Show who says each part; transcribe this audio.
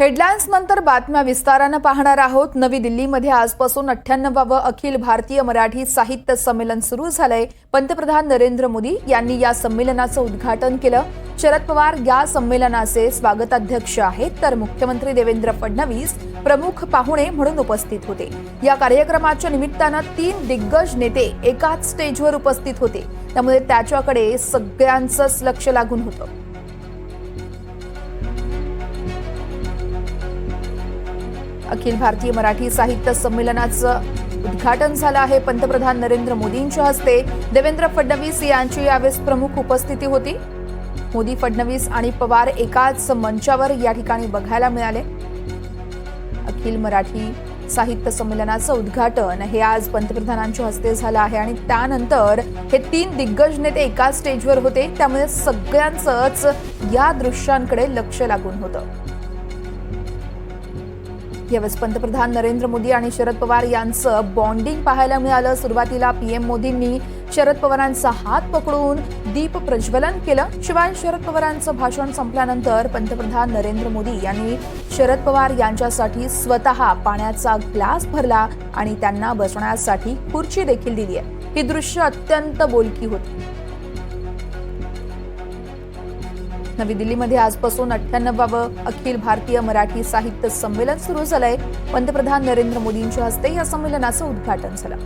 Speaker 1: Headlines नंतर बातम्या विस्तारानं पाहणार आहोत. नवी दिल्लीमध्ये आजपासून अठ्ठ्याण्णवावं अखिल भारतीय मराठी साहित्य संमेलन सुरू झालंय. पंतप्रधान नरेंद्र मोदी यांनी या संमेलनाचं उद्घाटन केलं. शरद पवार या संमेलनाचे स्वागताध्यक्ष आहेत तर मुख्यमंत्री देवेंद्र फडणवीस प्रमुख पाहुणे म्हणून उपस्थित होते. या कार्यक्रमाच्या निमित्तानं तीन दिग्गज नेते एकाच स्टेजवर उपस्थित होते. त्यामुळे त्याच्याकडे सगळ्यांचंच लक्ष लागून होतं. अखिल भारतीय मराठी साहित्य संमेलनाचं उद्घाटन झालं आहे. पंतप्रधान नरेंद्र मोदींच्या हस्ते देवेंद्र फडणवीस यांची यावेळेस प्रमुख उपस्थिती होती. मोदी फडणवीस आणि पवार एकाच मंचावर या ठिकाणी बघायला मिळाले. अखिल मराठी साहित्य संमेलनाचं उद्घाटन हे आज पंतप्रधानांच्या हस्ते झालं आहे आणि त्यानंतर हे तीन दिग्गज नेते एकाच स्टेजवर होते. त्यामुळे सगळ्यांचंच या दृश्यांकडे लक्ष लागून होतं. यावेळेस पंतप्रधान नरेंद्र मोदी आणि शरद पवार यांचं बॉन्डिंग पाहायला मिळालं. सुरुवातीला पीएम मोदींनी शरद पवारांचा हात पकडून दीप प्रज्वलन केलं. शिवाय शरद पवारांचं भाषण संपल्यानंतर पंतप्रधान नरेंद्र मोदी यांनी शरद पवार यांच्यासाठी स्वतः पाण्याचा ग्लास भरला आणि त्यांना बसण्यासाठी खुर्ची देखील दिली आहे. ही दृश्य अत्यंत बोलकी होती. नवी दिल्लीमध्ये आजपासून अठ्ठ्याण्णवावं अखिल भारतीय मराठी साहित्य संमेलन सुरू झालंय. पंतप्रधान नरेंद्र मोदींच्या हस्ते या संमेलनाचं उद्घाटन झालं.